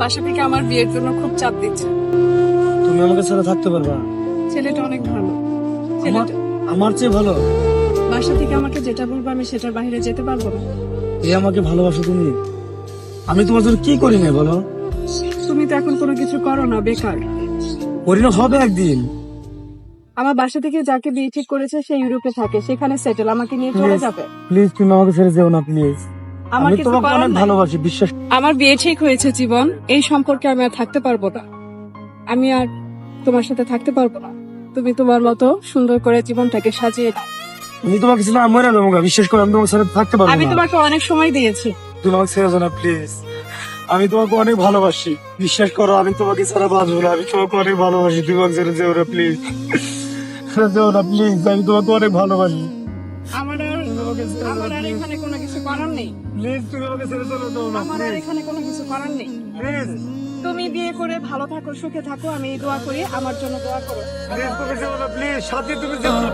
বাসা থেকে আমার বিয়ের জন্য খুব চাপ দিচ্ছে। তুমি আমাকে ছাড়া থাকতে পারবা ছেলেটা অনেক ভালো। ছেলেটা আমার চেয়ে ভালো। বাসা থেকে আমাকে যেটা বলব আমি সেটার বাইরে যেতে পারব না। এই আমাকে ভালোবাসো তুমি। আমি তোমার জন্য কি করি না বলো? তুমি তো এখন কোনো কিছু করো না বেকার। পরিণত হবে একদিন। আমার বাসা থেকে যাকে বিয়ে ঠিক করেছে সে ইউরোপে থাকে। সেখানে সেটেল আমাকে নিয়ে চলে যাবে। প্লিজ তুমি আমাকে ছেড়ে যেও না প্লিজ আমার আমি কিছু তোমাকে করার অনেক নাই। ভালোবাসি বিশ্বাস আমার বিয়ে ঠিক হয়েছে জীবন। এই সম্পর্কে আমি আর থাকতে পারব না। আমি আর তোমার সাথে থাকতে পারব না। তুমি তোমার মতো সুন্দর করে জীবনটাকে সাজিয়ে। আমি তোমাকে ছিল আমি মরে যাব গা, বিশ্বাস করে আমি তোমাকে ছাড়া থাকতে পারব আমি না। তোমাকে অনেক সময় দিয়েছি। তুমি আমাকে ছেড়ে যাও না প্লিজ আমি তোমাকে অনেক ভালোবাসি। বিশ্বাস করো আমি তোমাকে ছাড়া বাঁচবো না। আমি তোমাকে অনেক ভালোবাসি। তুমি আমাকে ছেড়ে যেও না প্লিজ যেও না প্লিজ আমি তোমাকে অনেক ভালোবাসি। আমার আমার আর এখানে কোনো কিছু করার নেই। প্লিজ তুমি আমাকে ছেড়ে চলে যাও না আমার আর এখানে কোনো কিছু করার নেই। প্লিজ। তুমি বিয়ে করে ভালো থাকো সুখে থাকো আমি দোয়া করি আমার জন্য দোয়া করো। প্লিজ তুমি যেও না প্লিজ সাথে তুমি যেও। না